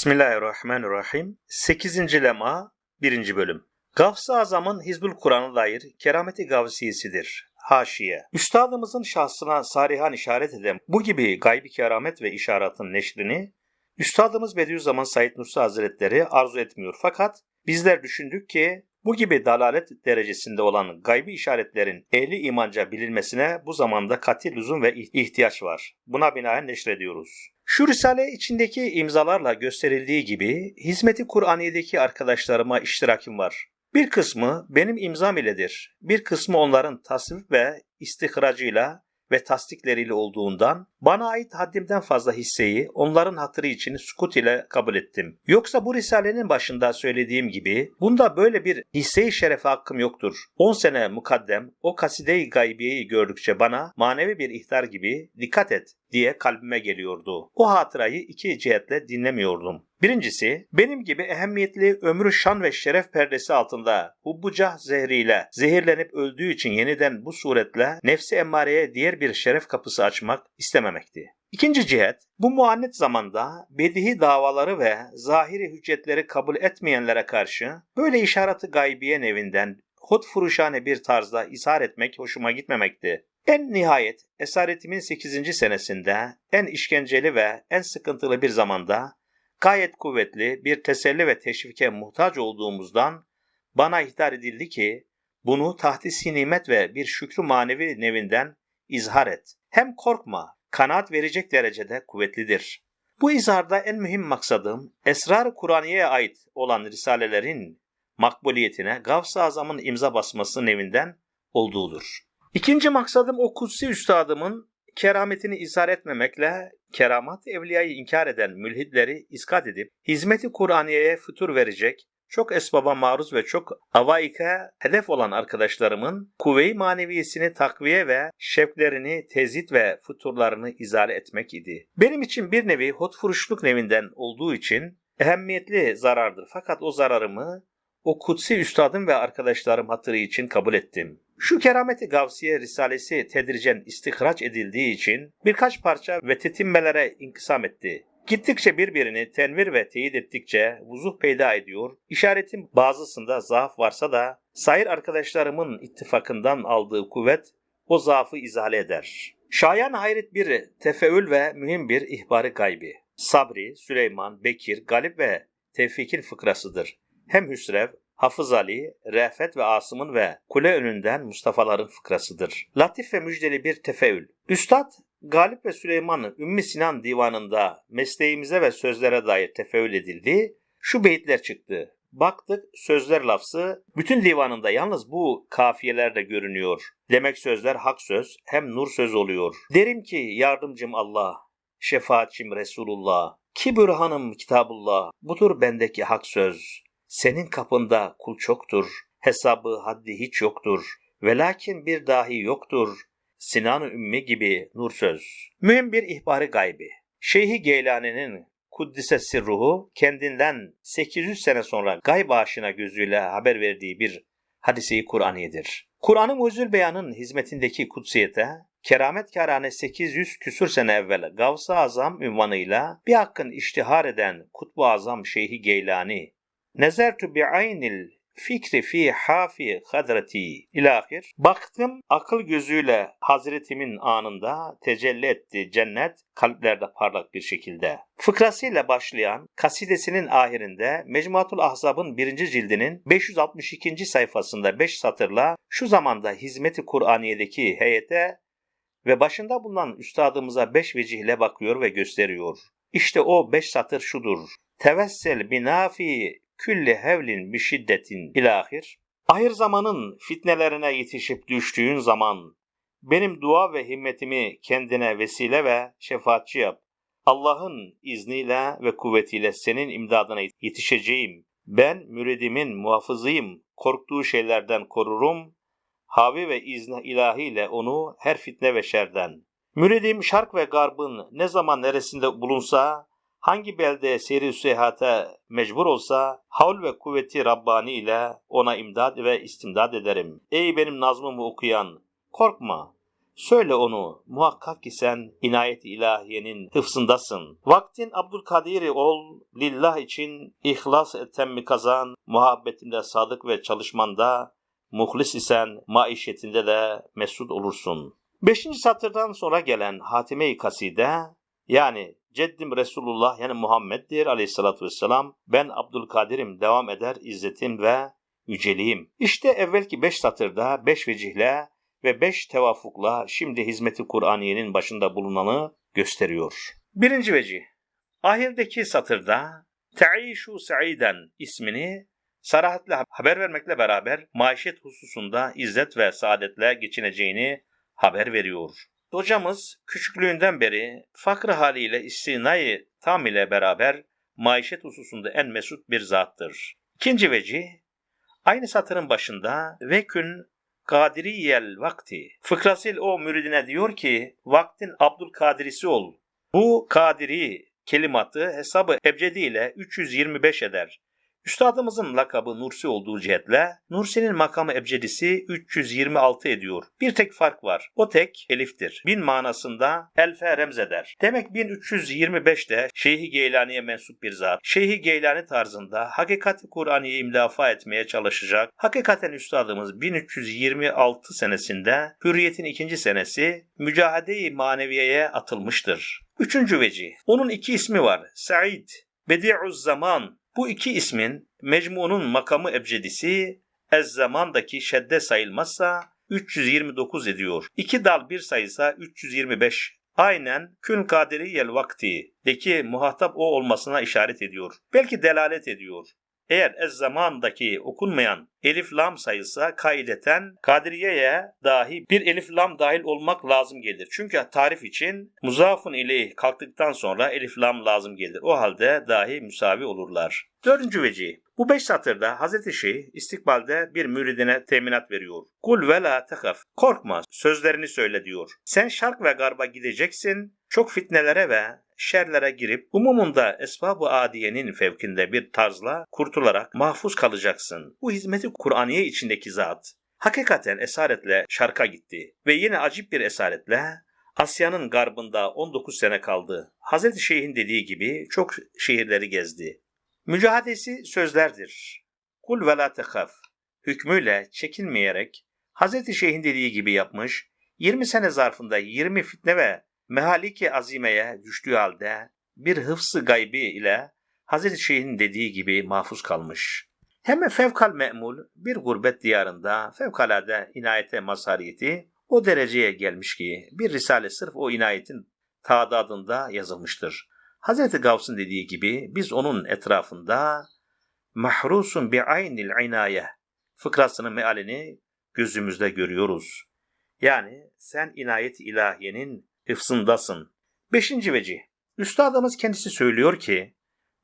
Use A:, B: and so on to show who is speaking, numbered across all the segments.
A: Bismillahirrahmanirrahim. 8. lema 1. bölüm. Gavs-ı Azam'ın Hizbül Kur'an'a dair kerameti gavsiyesidir. Haşiye. Üstadımızın şahsına sarihan işaret eden bu gibi gaybi keramet ve işaretin neşrini Üstadımız Bediüzzaman Said Nursi Hazretleri arzu etmiyor. Fakat bizler düşündük ki bu gibi dalalet derecesinde olan gaybi işaretlerin ehli imanca bilinmesine bu zamanda kat'i lüzum ve ihtiyaç var. Buna binaen neşrediyoruz. Şu risale içindeki imzalarla gösterildiği gibi hizmeti Kur'aniye'deki arkadaşlarıma iştirakim var. Bir kısmı benim imzam iledir. Bir kısmı onların tasvip ve istihracıyla ve tasdikleriyle olduğundan bana ait haddimden fazla hisseyi onların hatırı için sukut ile kabul ettim. Yoksa bu risalenin başında söylediğim gibi bunda böyle bir hisse-i şerefe hakkım yoktur. 10 sene mukaddem o kaside-i gaybiyeyi gördükçe bana manevi bir ihtar gibi dikkat et diye kalbime geliyordu. O hatırayı iki cihetle dinlemiyordum. Birincisi, benim gibi ehemmiyetli ömrü şan ve şeref perdesi altında hubbucah zehriyle zehirlenip öldüğü için yeniden bu suretle nefsi emmareye diğer bir şeref kapısı açmak istememekti. İkinci cihet, bu muannet zamanda bedihi davaları ve zahiri hüccetleri kabul etmeyenlere karşı böyle işareti gaybiye nevinden hut furuşane bir tarzda izhar etmek hoşuma gitmemekti. En nihayet esaretimin 8. senesinde en işkenceli ve en sıkıntılı bir zamanda gayet kuvvetli bir teselli ve teşvike muhtaç olduğumuzdan bana ihtar edildi ki bunu tahtisi nimet ve bir şükrü manevi nevinden izhar et. Hem korkma, kanaat verecek derecede kuvvetlidir. Bu izharda en mühim maksadım Esrar-ı Kur'aniye'ye ait olan risalelerin makbuliyetine Gavs-ı Azam'ın imza basması nevinden olduğudur. İkinci maksadım o kutsi üstadımın kerametini izhar etmemekle keramat evliyayı inkar eden mülhidleri iskat edip hizmeti Kur'aniye'ye fütur verecek çok esbaba maruz ve çok avaika hedef olan arkadaşlarımın kuvve-i maneviyesini takviye ve şevklerini tezit ve futurlarını izale etmek idi. Benim için bir nevi hotfuruşluk nevinden olduğu için ehemmiyetli zarardır. Fakat o zararımı o kutsi üstadım ve arkadaşlarım hatırı için kabul ettim. Şu kerameti Gavsiye Risalesi tedricen istihraç edildiği için birkaç parça ve tetimmelere inkısam etti. Gittikçe birbirini tenvir ve teyit ettikçe vuzuh peyda ediyor, işaretin bazısında zaaf varsa da sair arkadaşlarımın ittifakından aldığı kuvvet o zaafı izale eder. Şayan hayret bir tefeül ve mühim bir ihbarı gaybi. Sabri, Süleyman, Bekir, Galip ve Tevfik'in fıkrasıdır. Hem Hüsrev, Hafız Ali, Refet ve Asım'ın ve kule önünden Mustafa'ların fıkrasıdır. Latif ve müjdeli bir tefeül. Üstad Galip ve Süleyman'ın Ümmü Sinan divanında mesleğimize ve sözlere dair tefeül edildi. Şu beyitler çıktı. Baktık sözler lafzı bütün divanında yalnız bu kafiyelerde görünüyor. Demek sözler hak söz hem nur söz oluyor. Derim ki yardımcım Allah, şefaatçim Resulullah, ki bürhanım kitabullah, budur bendeki hak söz. Senin kapında kul çoktur, hesabı haddi hiç yoktur. Velakin bir dahi yoktur, Sinan-ı Ümmi gibi nur söz. Mühim bir ihbarı gaybi. Şeyhi Geylani'nin Kuddise sirruhu kendinden 800 sene sonra gayb aşina gözüyle haber verdiği bir hadisi Kur'aniyedir. Kur'an-ı Mucizül Beyan'ın hizmetindeki kutsiyete, kerametkârane 800 küsur sene evvel Gavs-ı Azam ünvanıyla bir hakkın iştihar eden Kutbu Azam Şeyhi Geylani, Nezertu bi'aynil fikri fi hafi hadreti ilahir. Baktım akıl gözüyle Hazretimin anında tecelli etti cennet kalplerde parlak bir şekilde. Fıkrasıyla başlayan kasidesinin ahirinde Mecmuatul Ahzab'ın birinci cildinin 562. sayfasında 5 satırla şu zamanda hizmeti Kur'aniye'deki heyete ve başında bulunan üstadımıza 5 vecihle bakıyor ve gösteriyor. İşte o 5 satır şudur. Tevessel binafi külli hevlin bir şiddetin ilahir. Ahir zamanın fitnelerine yetişip düştüğün zaman benim dua ve himmetimi kendine vesile ve şefaatçi yap. Allah'ın izniyle ve kuvvetiyle senin imdadına yetişeceğim. Ben müridimin muhafızıyım. Korktuğu şeylerden korurum. Havi ve izni ilahiyle onu her fitne ve şerden. Müridim şark ve garbın ne zaman neresinde bulunsa Hangi belde seyri seyahate mecbur olsa havl ve kuvveti Rabbani ile ona imdad ve istimdad ederim. Ey benim nazmımı okuyan korkma. Söyle onu, muhakkak ki sen inayet ilahiyenin hıfzındasın. Vaktin Abdülkadir'i ol, lillah için ihlas etemmi kazan, muhabbetinde sadık ve çalışmanda, muhlis isen maişetinde de mesut olursun. Beşinci satırdan sonra gelen Hatime-i Kaside, yani Ceddim Resulullah yani Muhammed'dir aleyhissalatü vesselam, ben Abdülkadir'im devam eder izzetim ve yüceliğim. İşte evvelki beş satırda beş vecihle ve beş tevafukla şimdi hizmeti Kur'aniyenin başında bulunanı gösteriyor. Birinci vecih. Ahirdeki satırda Te'işu Sa'iden ismini sarahatle haber vermekle beraber maişet hususunda izzet ve saadetle geçineceğini haber veriyor. Hocamız küçüklüğünden beri fakr haliyle istinayı tam ile beraber maişet hususunda en mesut bir zattır. İkinci vecih, aynı satırın başında vekün kadiriyel vakti fıkrasıyla o müridine diyor ki vaktin Abdülkadirisi ol. Bu kadiri kelimatı hesabı ebcedi ile 325 eder. Üstadımızın lakabı Nursi olduğu cihetle Nursi'nin makamı ebcedisi 326 ediyor. Bir tek fark var. O tek eliftir. Bin manasında elfe remzeder. Demek 1325 de Şeyhi Geylani'ye mensup bir zat. Şeyhi Geylani tarzında hakikati Kur'an'ı imlafa etmeye çalışacak. Hakikaten üstadımız 1326 senesinde Hürriyet'in ikinci senesi mücahede-i maneviyeye atılmıştır. Üçüncü veci. Onun iki ismi var. Said, Bedi'uz Zaman bu iki ismin mecmunun makamı ebcedisi ez zamandaki şedde sayılmazsa 329 ediyor. İki dal bir sayısa 325. Aynen kün kadiriyel vakti deki muhatap o olmasına işaret ediyor. Belki delalet ediyor. Eğer ez zamandaki okunmayan elif lam sayısı kaideten kadiriyeye dahi bir elif lam dahil olmak lazım gelir. Çünkü tarif için muzafın ile kalktıktan sonra elif lam lazım gelir. O halde dahi müsavi olurlar. Dördüncü veci. Bu beş satırda Hazreti Şeyh istikbalde bir müridine teminat veriyor. Kul ve la tekaf. Korkma sözlerini söyle diyor. Sen şark ve garba gideceksin. Çok fitnelere ve şerlere girip umumunda esbab-ı adiyenin fevkinde bir tarzla kurtularak mahfuz kalacaksın. Bu hizmeti Kur'aniye içindeki zat hakikaten esaretle şarka gitti ve yine acip bir esaretle Asya'nın garbında 19 sene kaldı. Hazreti Şeyh'in dediği gibi çok şehirleri gezdi. Mücadesi sözlerdir. Kul ve la tekaf. Hükmüyle çekinmeyerek Hazreti Şeyh'in dediği gibi yapmış, 20 sene zarfında 20 fitne ve mehaliki azimeye düştüğü halde bir hıfsı gaybi ile Hazreti Şeyh'in dediği gibi mahfuz kalmış. Hem fevkal me'mul bir gurbet diyarında fevkalade inayete mazhariyeti o dereceye gelmiş ki bir risale sırf o inayetin tadadında yazılmıştır. Hazreti Gavs'ın dediği gibi biz onun etrafında mahrusun bi aynil inaye fıkrasının mealini gözümüzde görüyoruz. Yani sen inayet ilahiyenin hıfzındasın. Beşinci veci. Üstadımız kendisi söylüyor ki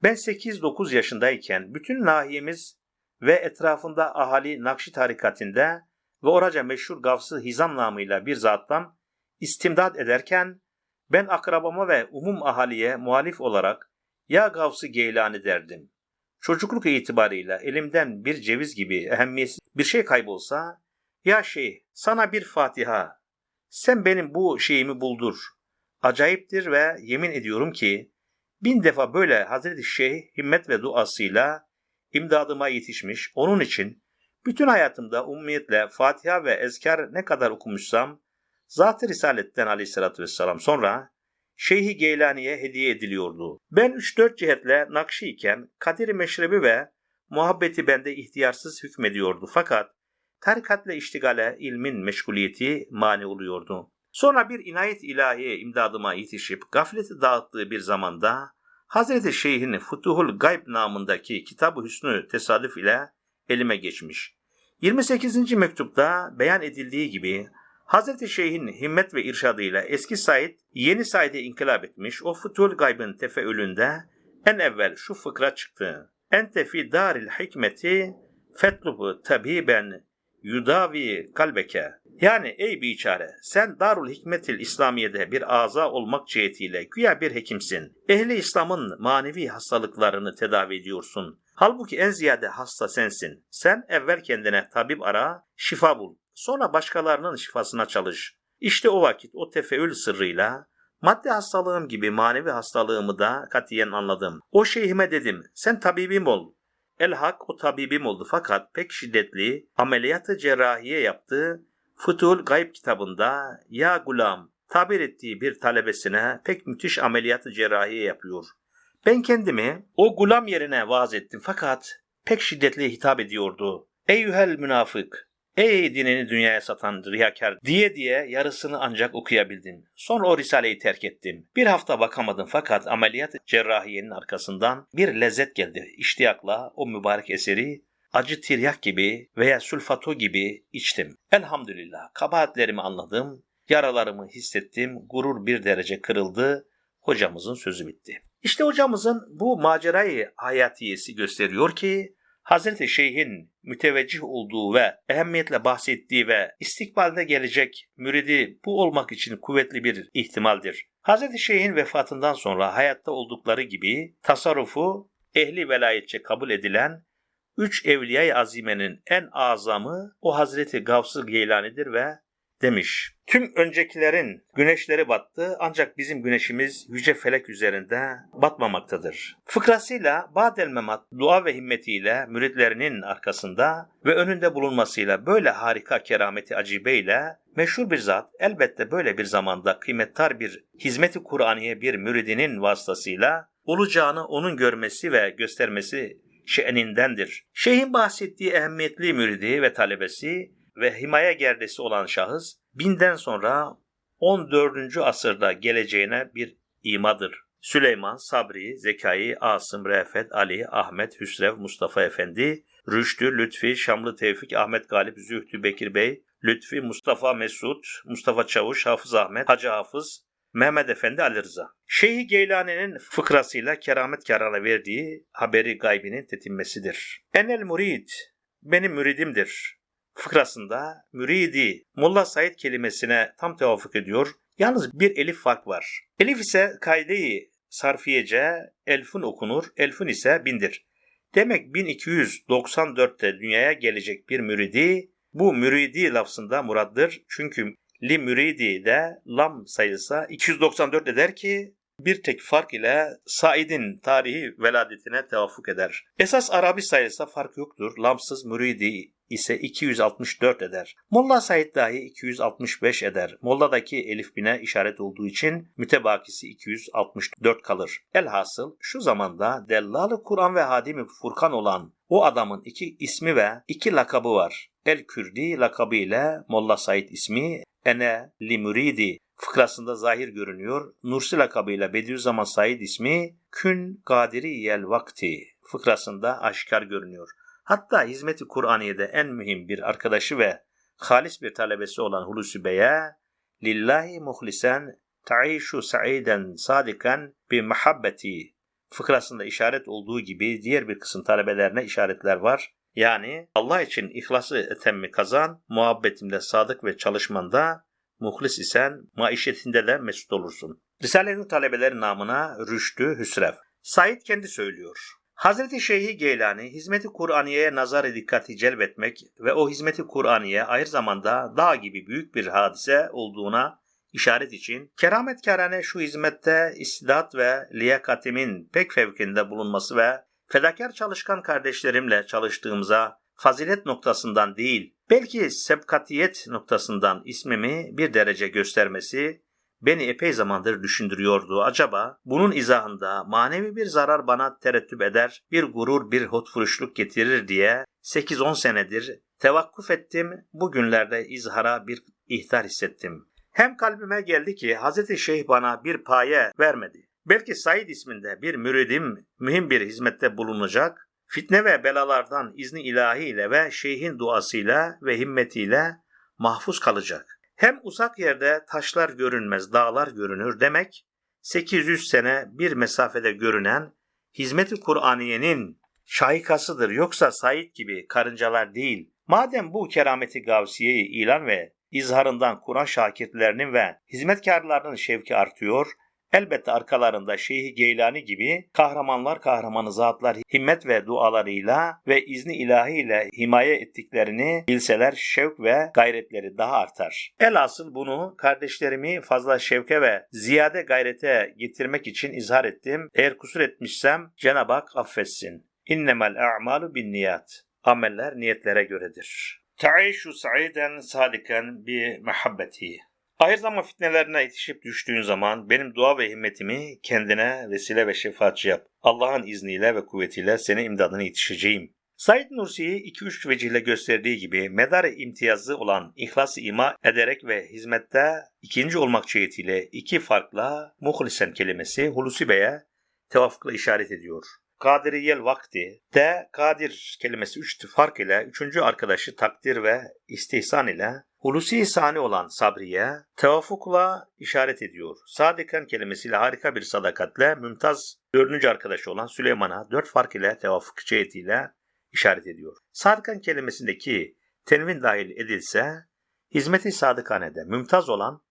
A: ben 8-9 yaşındayken bütün nahiyemiz ve etrafında ahali Nakşi tarikatinde ve oraca meşhur gavsı Hizam namıyla bir zattan istimdad ederken ben akrabama ve umum ahaliye muhalif olarak ya Gavs-ı Geylani derdim. Çocukluk itibarıyla elimden bir ceviz gibi ehemmiyetsiz bir şey kaybolsa ya şey sana bir Fatiha sen benim bu şeyimi buldur. Acayiptir ve yemin ediyorum ki bin defa böyle Hazreti Şeyh himmet ve duasıyla imdadıma yetişmiş. Onun için bütün hayatımda ummiyetle Fatiha ve ezkar ne kadar okumuşsam Zat-ı Risaletten aleyhissalatü vesselam sonra Şeyhi Geylani'ye hediye ediliyordu. Ben 3-4 cihetle nakşi iken Kadir-i Meşrebi ve muhabbeti bende ihtiyarsız hükmediyordu. Fakat tarikatle iştigale ilmin meşguliyeti mani oluyordu. Sonra bir inayet ilahiye imdadıma yetişip gafleti dağıttığı bir zamanda Hazreti Şeyh'in Futuhul Gayb namındaki Kitab-ı Hüsnü tesadüf ile elime geçmiş. 28. mektupta beyan edildiği gibi Hazreti Şeyh'in himmet ve irşadıyla eski Said yeni Said'e inkılap etmiş o Futuhul Gayb'ın tefeülünde en evvel şu fıkra çıktı. Ente fi daril hikmeti fetlubu tabiben yudavi kalbeke. Yani ey biçare sen Darul Hikmetil İslamiye'de bir aza olmak cihetiyle güya bir hekimsin. Ehli İslam'ın manevi hastalıklarını tedavi ediyorsun. Halbuki en ziyade hasta sensin. Sen evvel kendine tabip ara, şifa bul. Sonra başkalarının şifasına çalış. İşte o vakit o tefeül sırrıyla maddi hastalığım gibi manevi hastalığımı da katiyen anladım. O şeyhime dedim sen tabibim ol. El hak o tabibim oldu fakat pek şiddetli ameliyatı cerrahiye yaptı. Futul Gayb kitabında ya gulam tabir ettiği bir talebesine pek müthiş ameliyatı cerrahiye yapıyor. Ben kendimi o gulam yerine vaaz ettim fakat pek şiddetli hitap ediyordu. Eyyühel münafık, ey dinini dünyaya satan riyakar diye diye yarısını ancak okuyabildim. Sonra o risaleyi terk ettim. Bir hafta bakamadım fakat ameliyat cerrahiyenin arkasından bir lezzet geldi. İştiyakla o mübarek eseri acı tiryak gibi veya sülfato gibi içtim. Elhamdülillah kabahatlerimi anladım, yaralarımı hissettim, gurur bir derece kırıldı, hocamızın sözü bitti. İşte hocamızın bu macerayı hayatiyesi gösteriyor ki Hazreti Şeyh'in müteveccih olduğu ve ehemmiyetle bahsettiği ve istikbalde gelecek müridi bu olmak için kuvvetli bir ihtimaldir. Hazreti Şeyh'in vefatından sonra hayatta oldukları gibi tasarrufu ehli velayetçe kabul edilen üç evliya-i azimenin en azamı o Hazreti Gavs-ı Geylani'dir ve demiş. Tüm öncekilerin güneşleri battı ancak bizim güneşimiz yüce felek üzerinde batmamaktadır. Fıkrasıyla Badel Memat dua ve himmetiyle müritlerinin arkasında ve önünde bulunmasıyla böyle harika kerameti acibeyle meşhur bir zat elbette böyle bir zamanda kıymettar bir hizmeti Kur'aniye bir müridinin vasıtasıyla olacağını onun görmesi ve göstermesi şe'nindendir. Şeyhin bahsettiği ehemmiyetli müridi ve talebesi ve himaye gerdesi olan şahıs binden sonra 14. asırda geleceğine bir imadır. Süleyman, Sabri, Zekai, Asım, Refet, Ali, Ahmet, Hüsrev, Mustafa Efendi, Rüştü, Lütfi, Şamlı Tevfik, Ahmet Galip, Zühtü, Bekir Bey, Lütfi, Mustafa Mesut, Mustafa Çavuş, Hafız Ahmet, Hacı Hafız, Mehmet Efendi Ali Rıza. Şeyh Geylani'nin fıkrasıyla keramet karara verdiği haberi gaybinin tetinmesidir. Enel murid, benim müridimdir fıkrasında müridi Molla Said kelimesine tam tevafuk ediyor. Yalnız bir elif fark var. Elif ise kaydeyi sarfiyece elfun okunur, elfun ise bindir. Demek 1294'te dünyaya gelecek bir müridi bu müridi lafzında muraddır. Çünkü li müridi de lam sayılsa 294 eder ki bir tek fark ile Said'in tarihi veladetine tevafuk eder. Esas Arabi sayılsa fark yoktur. Lamsız müridi ise 264 eder. Molla Said dahi 265 eder. Molla'daki elif bine işaret olduğu için mütebakisi 264 kalır. Elhasıl şu zamanda Dellalı Kur'an ve Hadimi Furkan olan o adamın iki ismi ve iki lakabı var. El-Kürdi lakabı ile Molla Said ismi Ene Limuridi fıkrasında zahir görünüyor. Nursi lakabıyla Bediüzzaman Said ismi Kün Kadiri Yel Vakti fıkrasında aşikar görünüyor. Hatta hizmeti Kur'aniye'de en mühim bir arkadaşı ve halis bir talebesi olan Hulusi Bey'e Lillahi muhlisen ta'işu sa'iden sadikan bi muhabbeti fıkrasında işaret olduğu gibi diğer bir kısım talebelerine işaretler var. Yani Allah için ihlası etemmi kazan, muhabbetimde sadık ve çalışmanda muhlis isen maişetinde de mesut olursun. Risale'nin talebeleri namına Rüştü Hüsrev. Said kendi söylüyor. Hazreti Şeyhi Geylani hizmeti Kur'aniye'ye nazar dikkati celbetmek ve o hizmeti Kur'aniye aynı zamanda dağ gibi büyük bir hadise olduğuna işaret için kerametkârane şu hizmette istidat ve liyakatimin pek fevkinde bulunması ve fedakar çalışkan kardeşlerimle çalıştığımıza fazilet noktasından değil, belki sebkatiyet noktasından ismimi bir derece göstermesi beni epey zamandır düşündürüyordu. Acaba bunun izahında manevi bir zarar bana terettüp eder, bir gurur, bir hotfuruşluk getirir diye 8-10 senedir tevakkuf ettim. Bugünlerde izhara bir ihtar hissettim. Hem kalbime geldi ki Hazreti Şeyh bana bir paye vermedi. Belki Said isminde bir müridim mühim bir hizmette bulunacak, fitne ve belalardan izni ilahiyle ve şeyhin duasıyla ve himmetiyle mahfuz kalacak. Hem uzak yerde taşlar görünmez, dağlar görünür demek 800 sene bir mesafede görünen hizmeti Kur'aniyenin şahikasıdır. Yoksa Said gibi karıncalar değil. Madem bu kerameti gavsiyeyi ilan ve izharından Kur'an şakirtlerinin ve hizmetkarlarının şevki artıyor, Elbette arkalarında Şeyh Geylani gibi kahramanlar kahramanı zatlar himmet ve dualarıyla ve izni ilahiyle himaye ettiklerini bilseler şevk ve gayretleri daha artar. Elasıl bunu kardeşlerimi fazla şevke ve ziyade gayrete getirmek için izhar ettim. Eğer kusur etmişsem Cenab-ı Hak affetsin. İnnemel a'malu bin niyat. Ameller niyetlere göredir. Ta'işu sa'iden sadiken bi mehabbeti. Ahir zaman fitnelerine yetişip düştüğün zaman benim dua ve himmetimi kendine vesile ve şefaatçi yap. Allah'ın izniyle ve kuvvetiyle senin imdadına yetişeceğim. Said Nursi'yi 2-3 vecihle gösterdiği gibi medar imtiyazı olan ihlas ima ederek ve hizmette ikinci olmak cihetiyle iki farkla muhlisen kelimesi Hulusi Bey'e tevafukla işaret ediyor. Kadiriyel vakti de kadir kelimesi üç fark ile üçüncü arkadaşı takdir ve istihsan ile Hulusi sani olan Sabriye tevafukla işaret ediyor. Sadikan kelimesiyle harika bir sadakatle mümtaz dördüncü arkadaşı olan Süleyman'a dört fark ile tevafuk cihetiyle işaret ediyor. Sadikan kelimesindeki tenvin dahil edilse hizmeti sadıkanede mümtaz olan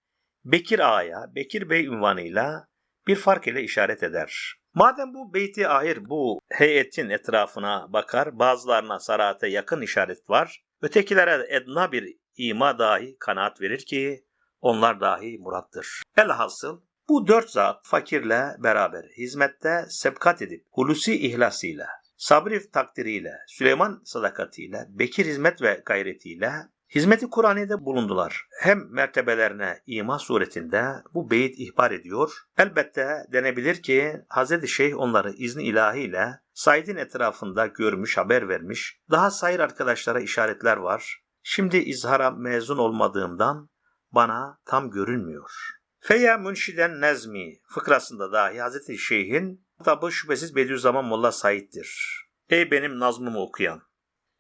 A: Bekir Ağa'ya Bekir Bey ünvanıyla bir fark ile işaret eder. Madem bu beyti ahir bu heyetin etrafına bakar, bazılarına sarate yakın işaret var, ötekilere edna bir ima dahi kanaat verir ki onlar dahi murattır. Elhasıl bu dört zat fakirle beraber hizmette sebkat edip hulusi ihlasıyla, sabri takdiriyle, Süleyman sadakatiyle, Bekir hizmet ve gayretiyle Hizmeti Kur'an'da bulundular. Hem mertebelerine ima suretinde bu beyit ihbar ediyor. Elbette denebilir ki Hz. Şeyh onları izni ilahiyle Said'in etrafında görmüş, haber vermiş. Daha sayır arkadaşlara işaretler var. Şimdi izhara mezun olmadığımdan bana tam görünmüyor. Feya Münşiden Nezmi fıkrasında dahi Hz. Şeyh'in kitabı şüphesiz Bediüzzaman Molla Said'dir. Ey benim nazmımı okuyan!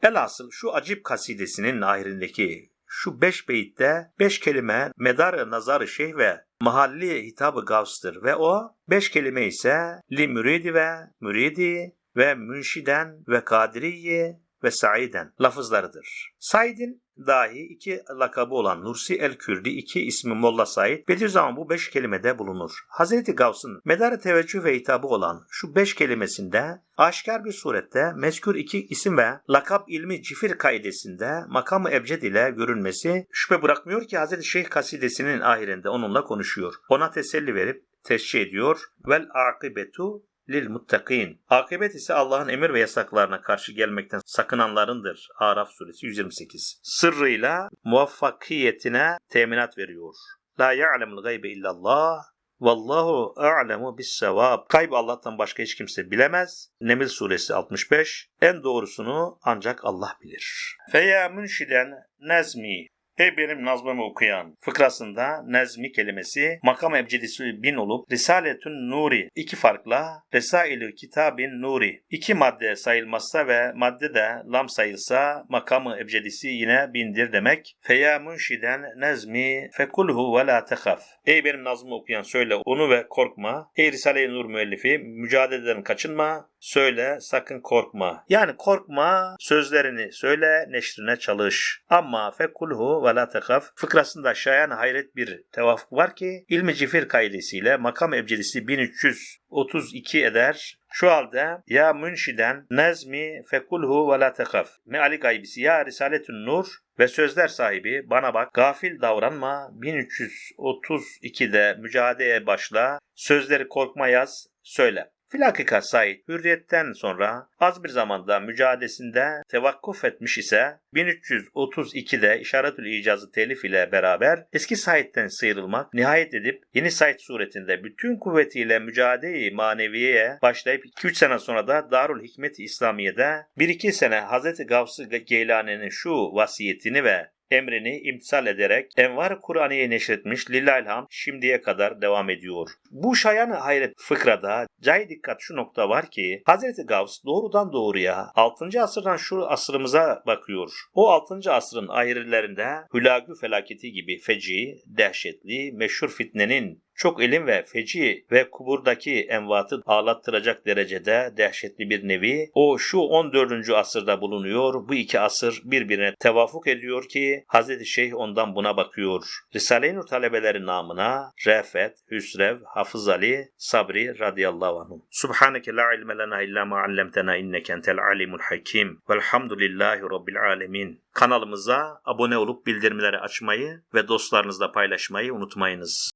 A: Elasıl şu acip kasidesinin ahirindeki şu beş beyitte beş kelime medar nazar şeyh ve mahalli hitabı gavstır ve o beş kelime ise li müridi ve müridi ve münşiden ve kadiriyi ve Said'en lafızlarıdır. Said'in dahi iki lakabı olan Nursi el-Kürdi, iki ismi Molla Said, Bediüzzaman bu beş kelimede bulunur. Hazreti Gavs'ın medarı teveccüh ve hitabı olan şu beş kelimesinde aşikar bir surette mezkür iki isim ve lakap ilmi cifir kaidesinde makamı ebced ile görünmesi şüphe bırakmıyor ki Hazreti Şeyh kasidesinin ahirinde onunla konuşuyor. Ona teselli verip teşhir ediyor. Vel akibetu lil muttakin. Akıbet ise Allah'ın emir ve yasaklarına karşı gelmekten sakınanlarındır. Araf suresi 128. Sırrıyla muvaffakiyetine teminat veriyor. La ya'lemul gaybe illallah Vallahu a'lemu bis sevab. Kayb Allah'tan başka hiç kimse bilemez. Nemil suresi 65. En doğrusunu ancak Allah bilir. Feya münşiden nezmi Ey benim nazmımı okuyan fıkrasında nezmi kelimesi makam ebcedisi bin olup Risaletün Nuri iki farkla Resailü Kitabin Nuri iki madde sayılmazsa ve madde de lam sayılsa makamı ebcedisi yine bindir demek. Feya münşiden nezmi fekulhu ve la tehaf. Ey benim nazmımı okuyan söyle onu ve korkma. Ey Risale-i Nur müellifi mücadeleden kaçınma. Söyle sakın korkma. Yani korkma sözlerini söyle neşrine çalış. Ama fekulhu ve la tekaf fıkrasında şayan hayret bir tevafuk var ki ilmi cifir kaidesiyle makam ebcedisi 1332 eder. Şu halde ya münşiden nezmi fekulhu ve la tekaf. Meali gaybisi ya risaletün nur ve sözler sahibi bana bak gafil davranma 1332'de mücadeleye başla sözleri korkma yaz söyle. Filakika Said hürriyetten sonra az bir zamanda mücadelesinde tevakkuf etmiş ise 1332'de İşaretül İcazı telif ile beraber eski Said'den sıyrılmak, nihayet edip yeni Said suretinde bütün kuvvetiyle mücadele-i maneviyeye başlayıp 2-3 sene sonra da Darül Hikmet-i İslamiye'de 1-2 sene Hz. Gavs-ı Geylani'nin şu vasiyetini ve emrini imtisal ederek Envar Kur'an'ı neşretmiş Lillahilham şimdiye kadar devam ediyor. Bu şayan hayret fıkrada cay dikkat şu nokta var ki Hazreti Gavs doğrudan doğruya 6. asırdan şu asrımıza bakıyor. O 6. asrın ahirlerinde Hülagü felaketi gibi feci, dehşetli, meşhur fitnenin çok elim ve feci ve kuburdaki envatı ağlattıracak derecede dehşetli bir nevi o şu 14. asırda bulunuyor. Bu iki asır birbirine tevafuk ediyor ki Hz. Şeyh ondan buna bakıyor. Risale-i Nur talebeleri namına Refet, Hüsrev, Hafız Ali Sabri radıyallahu anhum. Subhaneke la ilme lena illa ma allamtena inneke entel alimul hakim. Velhamdülillahi rabbil alemin. Kanalımıza abone olup bildirimleri açmayı ve dostlarınızla paylaşmayı unutmayınız.